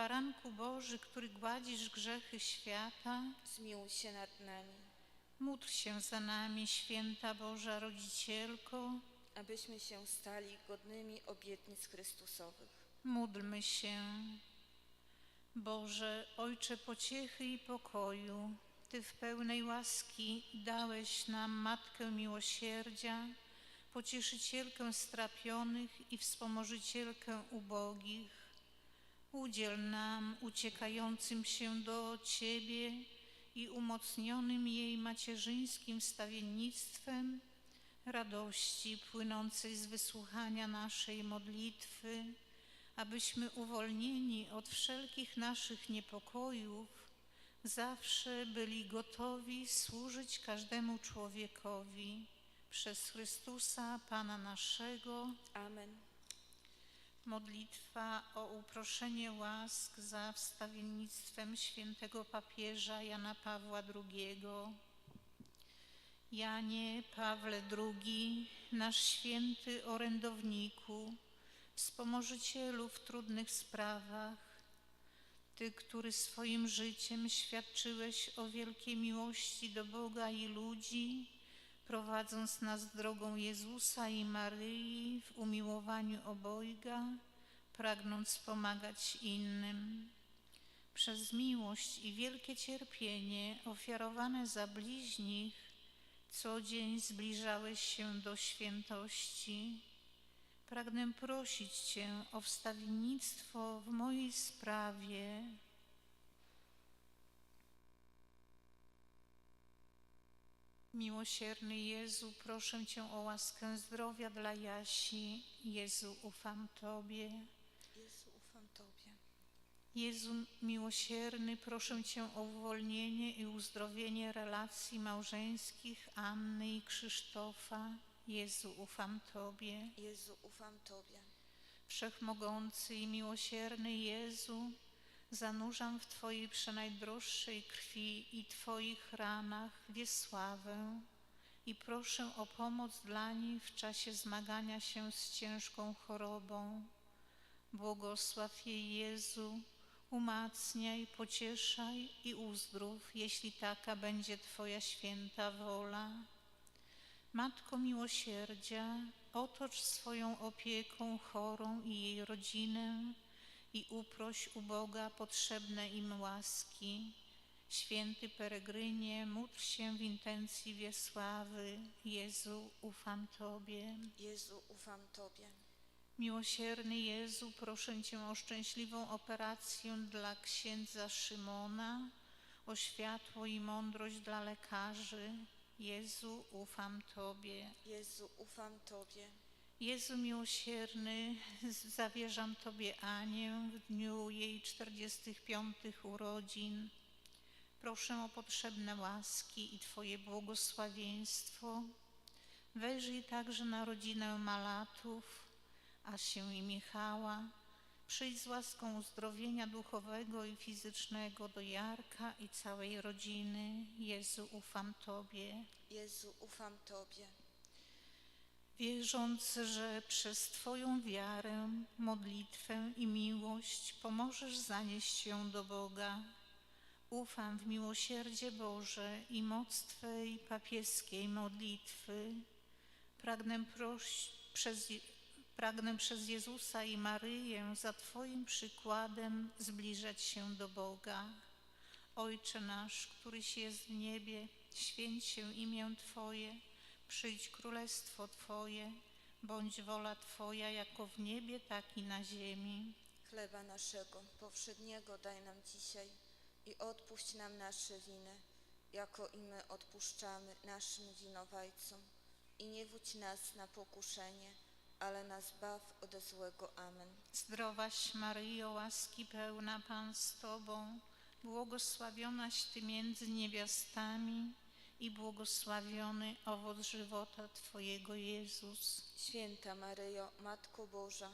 Baranku Boży, który gładzisz grzechy świata, Zmiłuj się nad nami, módl się za nami, święta Boża Rodzicielko, abyśmy się stali godnymi obietnic Chrystusowych. módlmy się. Boże, Ojcze pociechy i pokoju, Ty w pełnej łaski dałeś nam Matkę Miłosierdzia, pocieszycielkę strapionych i wspomożycielkę ubogich. Udziel nam, uciekającym się do Ciebie i umocnionym jej macierzyńskim stawiennictwem, radości płynącej z wysłuchania naszej modlitwy, abyśmy uwolnieni od wszelkich naszych niepokojów, zawsze byli gotowi służyć każdemu człowiekowi przez Chrystusa Pana naszego. Amen. Modlitwa o uproszenie łask za wstawiennictwem świętego papieża Jana Pawła II. Janie Pawle II, nasz święty orędowniku, wspomożycielu w trudnych sprawach, Ty, który swoim życiem świadczyłeś o wielkiej miłości do Boga i ludzi, prowadząc nas drogą Jezusa i Maryi w umiłowaniu obojga, pragnąc pomagać innym. Przez miłość i wielkie cierpienie ofiarowane za bliźnich, co dzień zbliżałeś się do świętości. Pragnę prosić Cię o wstawiennictwo w mojej sprawie. Miłosierny Jezu, proszę Cię o łaskę zdrowia dla Jasi. Jezu, ufam Tobie. Jezu, ufam Tobie. Jezu miłosierny, proszę Cię o uwolnienie i uzdrowienie relacji małżeńskich Anny i Krzysztofa. Jezu, ufam Tobie. Jezu, ufam Tobie. Wszechmogący i miłosierny Jezu, zanurzam w Twojej przenajdroższej krwi i Twoich ranach Wiesławę i proszę o pomoc dla niej w czasie zmagania się z ciężką chorobą. Błogosław jej Jezu, umacniaj, pocieszaj i uzdrów, jeśli taka będzie Twoja święta wola. Matko miłosierdzia, otocz swoją opieką chorą i jej rodzinę i uproś u Boga potrzebne im łaski. Święty Peregrynie, módl się w intencji Wiesławy. Jezu, ufam Tobie. Jezu, ufam Tobie. Miłosierny Jezu, proszę Cię o szczęśliwą operację dla księdza Szymona, o światło i mądrość dla lekarzy. Jezu, ufam Tobie. Jezu, ufam Tobie. Jezu miłosierny, zawierzam Tobie Anię w dniu jej 45 urodzin. Proszę o potrzebne łaski i Twoje błogosławieństwo. Wejrzyj także na rodzinę Malatów, Asię i Michała. Przyjdź z łaską uzdrowienia duchowego i fizycznego do Jarka i całej rodziny. Jezu, ufam Tobie. Jezu, ufam Tobie. Wierząc, że przez Twoją wiarę, modlitwę i miłość pomożesz zanieść ją do Boga, ufam w miłosierdzie Boże i moc Twej papieskiej modlitwy. Pragnę, proś, przez, pragnę przez Jezusa i Maryję za Twoim przykładem zbliżać się do Boga. Ojcze nasz, któryś jest w niebie, święć się imię Twoje, przyjdź królestwo Twoje, bądź wola Twoja jako w niebie, tak i na ziemi. Chleba naszego powszedniego daj nam dzisiaj i odpuść nam nasze winy, jako i my odpuszczamy naszym winowajcom. I nie wódź nas na pokuszenie, ale nas baw ode złego. Amen. Zdrowaś Maryjo, łaski pełna Pan z Tobą, błogosławionaś Ty między niewiastami i błogosławiony owoc żywota Twojego Jezus. Święta Maryjo, Matko Boża,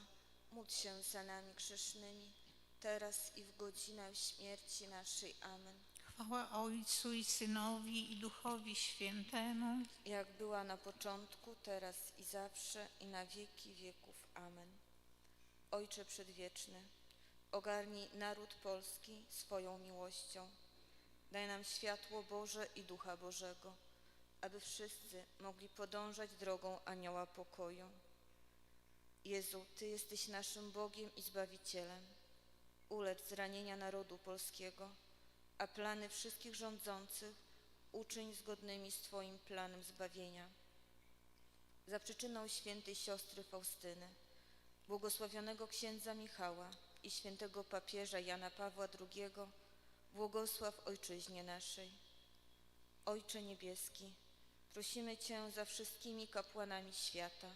módl się za nami grzesznymi, teraz i w godzinę śmierci naszej. Amen. Chwała Ojcu i Synowi i Duchowi Świętemu. Jak była na początku, teraz i zawsze, i na wieki wieków. Amen. Ojcze Przedwieczny, Ogarnij naród polski swoją miłością. Daj nam światło Boże i Ducha Bożego, aby wszyscy mogli podążać drogą anioła pokoju. Jezu, Ty jesteś naszym Bogiem i Zbawicielem. Ulecz zranienia narodu polskiego, a plany wszystkich rządzących uczyń zgodnymi z Twoim planem zbawienia. Za przyczyną świętej siostry Faustyny, błogosławionego księdza Michała i świętego papieża Jana Pawła II, błogosław Ojczyźnie naszej. Ojcze Niebieski, prosimy Cię za wszystkimi kapłanami świata,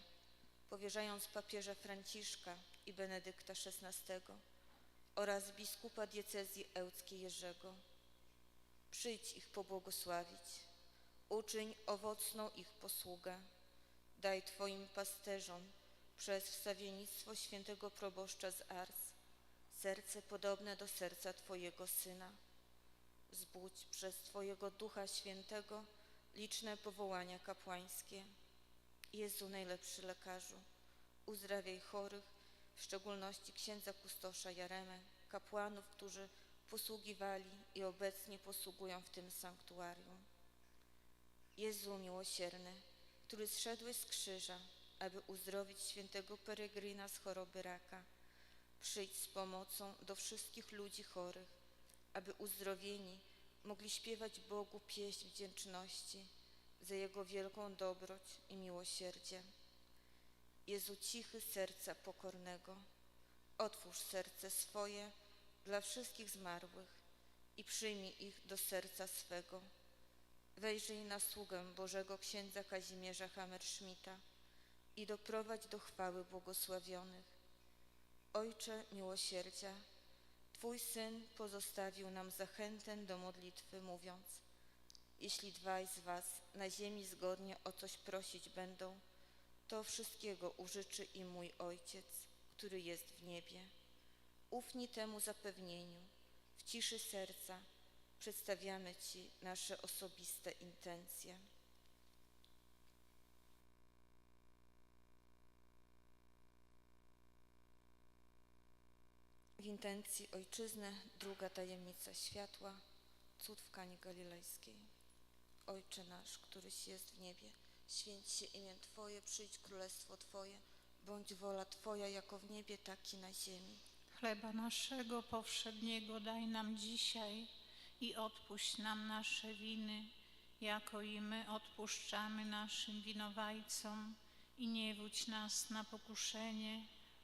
powierzając papieża Franciszka i Benedykta XVI oraz biskupa diecezji ełckiej Jerzego. Przyjdź ich pobłogosławić, uczyń owocną ich posługę. Daj Twoim pasterzom przez wstawiennictwo świętego proboszcza z Ars serce podobne do serca Twojego Syna. Zbudź przez Twojego Ducha Świętego liczne powołania kapłańskie. Jezu, najlepszy lekarzu, uzdrawiaj chorych, w szczególności księdza kustosza Jaremę, kapłanów, którzy posługiwali i obecnie posługują w tym sanktuarium. Jezu miłosierny, który zszedłeś z krzyża, aby uzdrowić świętego peregrina z choroby raka, przyjdź z pomocą do wszystkich ludzi chorych, aby uzdrowieni mogli śpiewać Bogu pieśń wdzięczności za Jego wielką dobroć i miłosierdzie. Jezu cichy serca pokornego, otwórz serce swoje dla wszystkich zmarłych i przyjmij ich do serca swego. Wejrzyj na sługę Bożego Księdza Kazimierza Hammerschmidta i doprowadź do chwały błogosławionych. Ojcze miłosierdzia, Twój Syn pozostawił nam zachętę do modlitwy, mówiąc Jeśli dwaj z Was na ziemi zgodnie o coś prosić będą, to wszystkiego użyczy im mój Ojciec, który jest w niebie. Ufni temu zapewnieniu, w ciszy serca przedstawiamy Ci nasze osobiste intencje. W intencji Ojczyzny druga tajemnica światła, cud w Kanie Galilejskiej. Ojcze nasz, któryś jest w niebie, święć się imię Twoje, przyjdź królestwo Twoje, bądź wola Twoja jako w niebie, tak i na ziemi. Chleba naszego powszedniego daj nam dzisiaj i odpuść nam nasze winy, jako i my odpuszczamy naszym winowajcom. I nie wódź nas na pokuszenie,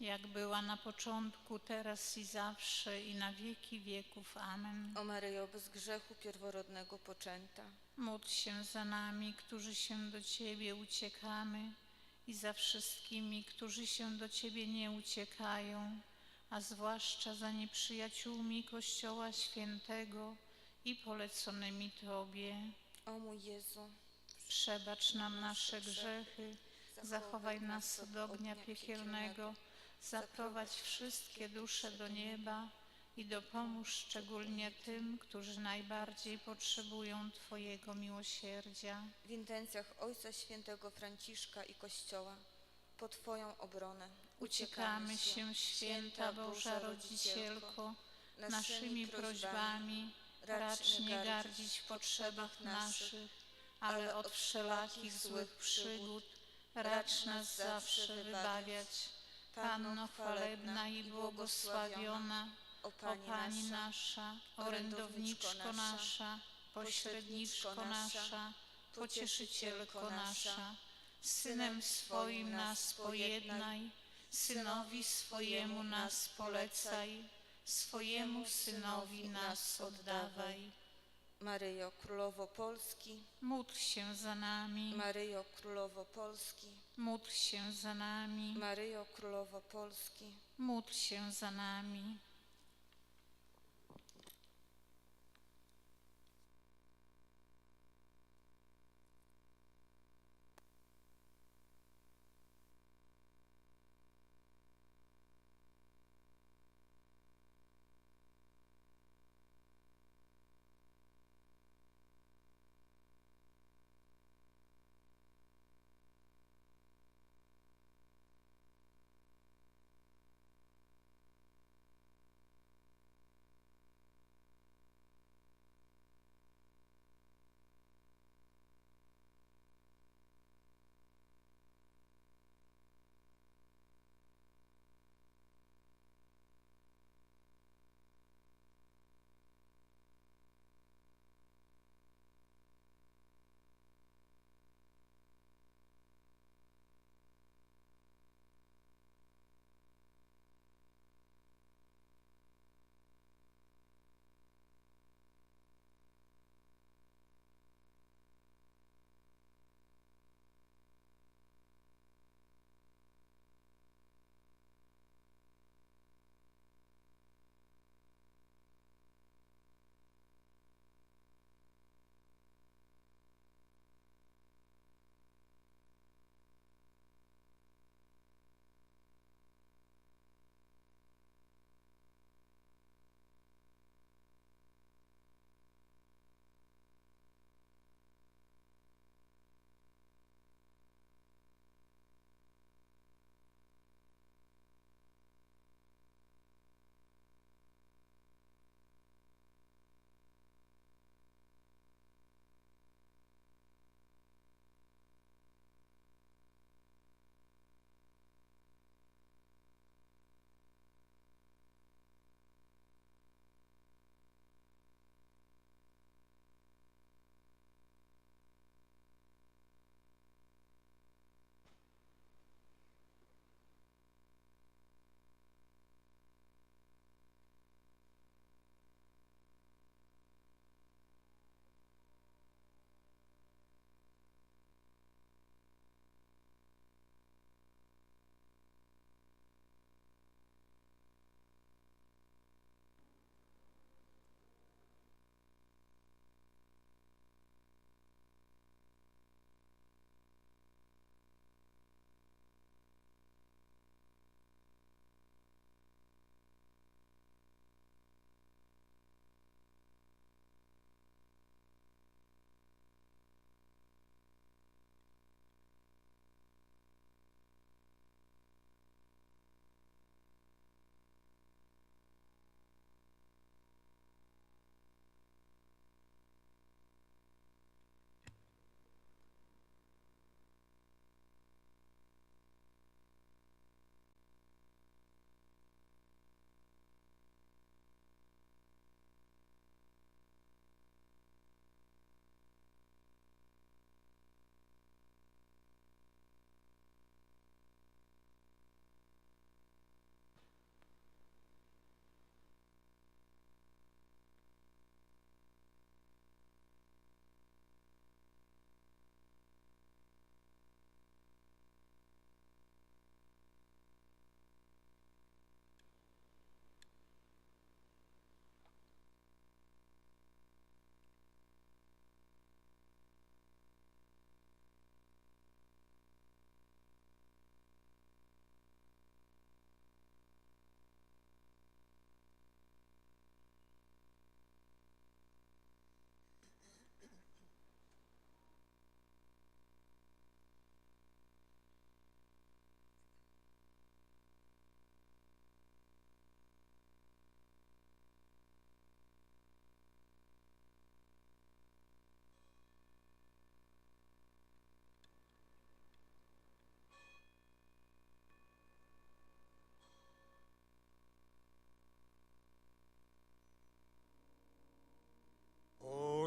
Jak była na początku, teraz i zawsze, i na wieki wieków. Amen. o Maryjo bez grzechu pierworodnego poczęta. Módl się za nami, którzy się do Ciebie uciekamy i za wszystkimi, którzy się do Ciebie nie uciekają, a zwłaszcza za nieprzyjaciółmi Kościoła Świętego i poleconymi Tobie. O mój Jezu, Przebacz nam nasze grzechy, zachowaj nas od ognia piekielnego, zaprowadź wszystkie dusze do nieba i dopomóż szczególnie tym, którzy najbardziej potrzebują Twojego miłosierdzia. w intencjach Ojca Świętego Franciszka i Kościoła, po Twoją obronę Uciekamy się, święta Boża Rodzicielko, naszymi prośbami, racz nie gardzić w potrzebach naszych, ale od wszelakich złych przygód racz nas zawsze wybawiać. Panno chwalebna i błogosławiona, o Pani, nasza, orędowniczko nasza, pośredniczko nasza, pocieszycielko nasza, Synem swoim nas pojednaj, Synowi swojemu nas polecaj, swojemu Synowi nas oddawaj. Maryjo Królowo Polski, Módl się za nami, Maryjo Królowo Polski, módl się za nami, Maryjo Królowo Polski, módl się za nami.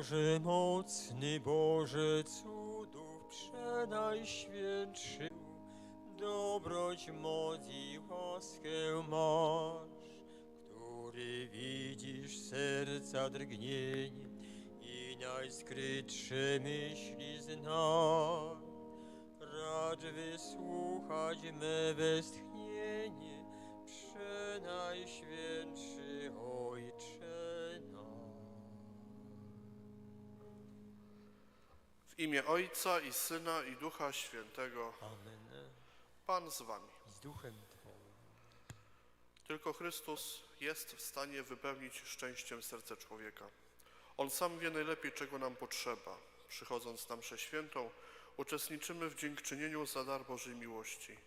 Boże mocny, Boże cudów przenajświętszy, dobroć, moc i łaskę masz, który widzisz serca drgnienie i najskrytsze myśli znasz. Racz wysłuchać me westchnienie, przenajświętszy imię Ojca i Syna i Ducha Świętego. Amen. Pan z wami. Z duchem Twoim. Tylko Chrystus jest w stanie wypełnić szczęściem serce człowieka. On sam wie najlepiej, czego nam potrzeba. Przychodząc na mszę świętą, uczestniczymy w dziękczynieniu za dar Bożej miłości.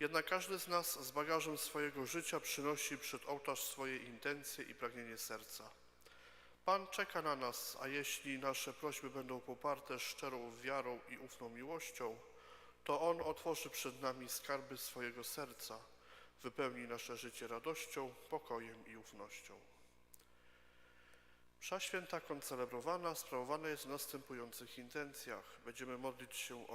Jednak każdy z nas z bagażem swojego życia przynosi przed ołtarz swoje intencje i pragnienie serca. Pan czeka na nas, a jeśli nasze prośby będą poparte szczerą wiarą i ufną miłością, to On otworzy przed nami skarby swojego serca, wypełni nasze życie radością, pokojem i ufnością. Msza święta koncelebrowana sprawowana jest w następujących intencjach. Będziemy modlić się o